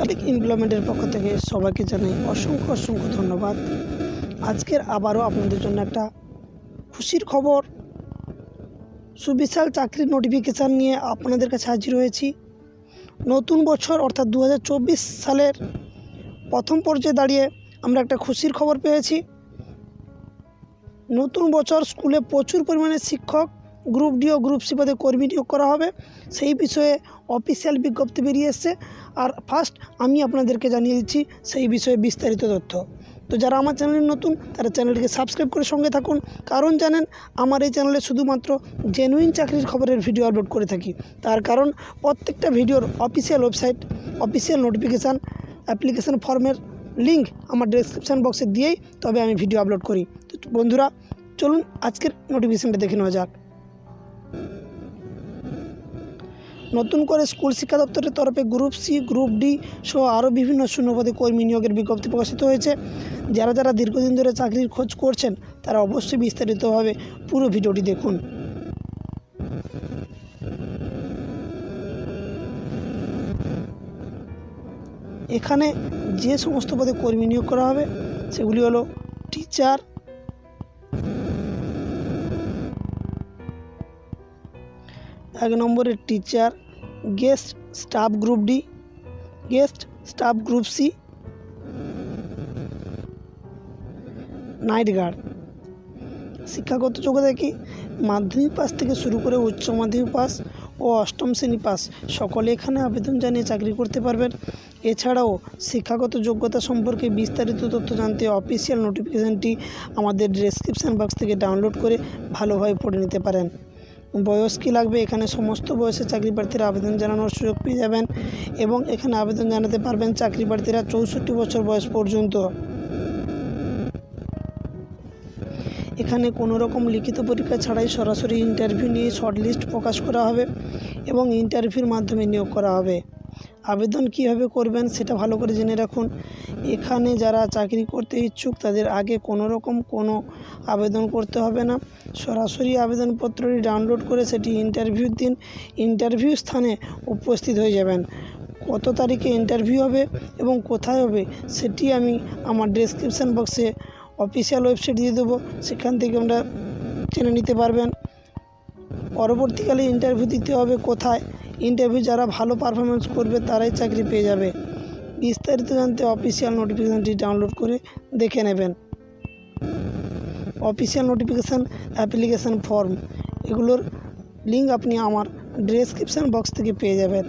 শালিক এমপ্লয়মেন্টের পক্ষ থেকে সবাইকে জানাই অসংখ্য অসংখ্য ধন্যবাদ। আজকের আবারও আপনাদের জন্য একটা খুশির খবর। সুবিশাল চাকরির নোটিফিকেশান নিয়ে আপনাদের কাছে হাজির হয়েছি। নতুন বছর অর্থাৎ দু হাজার চব্বিশ সালের প্রথম পর্যায়ে দাঁড়িয়ে আমরা একটা খুশির খবর পেয়েছি। নতুন বছর স্কুলে প্রচুর পরিমাণে শিক্ষক গ্রুপ ডি ও গ্রুপ সি পদে কর্মী নিয়োগ করা হবে। সেই বিষয়ে অফিসিয়াল বিজ্ঞপ্তি বেরিয়ে এসছে। আর ফার্স্ট আমি আপনাদেরকে জানিয়ে দিচ্ছি সেই বিষয়ে বিস্তারিত তথ্য। তো যারা আমার চ্যানেলে নতুন, তারা চ্যানেলটিকে সাবস্ক্রাইব করে সঙ্গে থাকুন। কারণ জানেন, আমার এই চ্যানেলে শুধুমাত্র জেনুইন চাকরির খবরের ভিডিও আপলোড করে থাকি। তার কারণ, প্রত্যেকটা ভিডিওর official website official notification application ফর্মের লিঙ্ক আমার ডেসক্রিপশান বক্সে দিয়েই তবে আমি ভিডিও আপলোড করি। তো বন্ধুরা, চলুন আজকের নোটিফিকেশানটা দেখে নেওয়া যাক। নতুন করে স্কুল শিক্ষা দপ্তরের তরফে গ্রুপ সি, গ্রুপ ডি সহ আরও বিভিন্ন শূন্যপদে কর্মী নিয়োগের বিজ্ঞপ্তি প্রকাশিত হয়েছে। যারা যারা দীর্ঘদিন ধরে চাকরির খোঁজ করছেন, তারা অবশ্যই বিস্তারিতভাবে পুরো ভিডিওটি দেখুন। এখানে যে সমস্ত পদে কর্মী নিয়োগ করা হবে, সেগুলি হলো টিচার এক নম্বরে teacher guest staff group D guest staff group C night guard শিক্ষাগত যোগ্যতা কি? মাধ্যমিক পাস থেকে শুরু করে উচ্চ মাধ্যমিক পাস ও অষ্টম শ্রেণি পাস সকলে এখানে আবেদন জানিয়ে চাকরি করতে পারবেন। এছাড়াও শিক্ষাগত যোগ্যতা সম্পর্কে বিস্তারিত তথ্য জানতে অফিসিয়াল নোটিফিকেশানটি আমাদের ডেসক্রিপশান বক্স থেকে ডাউনলোড করে ভালোভাবে পড়ে নিতে পারেন। বয়স কী লাগবে? এখানে সমস্ত বয়সের চাকরি প্রার্থীরা আবেদন জানানোর সুযোগ পেয়ে যাবেন এবং এখানে আবেদন জানাতে পারবেন চাকরি প্রার্থীরা চৌষট্টি বছর বয়স পর্যন্ত। এখানে কোনো রকম লিখিত পরীক্ষা ছাড়াই সরাসরি ইন্টারভিউ নিয়ে শর্টলিস্ট প্রকাশ করা হবে এবং ইন্টারভিউর মাধ্যমে নিয়োগ করা হবে। আবেদন কীভাবে করবেন সেটা ভালো করে জেনে রাখুন। এখানে যারা চাকরি করতে ইচ্ছুক, তাদের আগে কোনো রকম কোনো আবেদন করতে হবে না। সরাসরি আবেদনপত্রটি ডাউনলোড করে সেটি ইন্টারভিউর দিন, ইন্টারভিউ স্থানে উপস্থিত হয়ে যাবেন। কত তারিখে ইন্টারভিউ হবে এবং কোথায় হবে সেটি আমি আমার ডেসক্রিপশান বক্সে অফিসিয়াল ওয়েবসাইট দিয়ে দেবো। সেখান থেকে আমরা জেনে নিতে পারবেন। পরবর্তীকালে ইন্টারভিউ দিতে হবে কোথায় ইন্টারভিউ যারা ভালো পারফরমেন্স করবে তারাই চাকরি পেয়ে যাবে। বিস্তারিত জানতে অফিসিয়াল নোটিফিকেশানটি ডাউনলোড করে দেখে নেবেন। অফিসিয়াল নোটিফিকেশান অ্যাপ্লিকেশান ফর্ম এগুলোর লিঙ্ক আপনি আমার ডেসক্রিপশান বক্স থেকে পেয়ে যাবেন।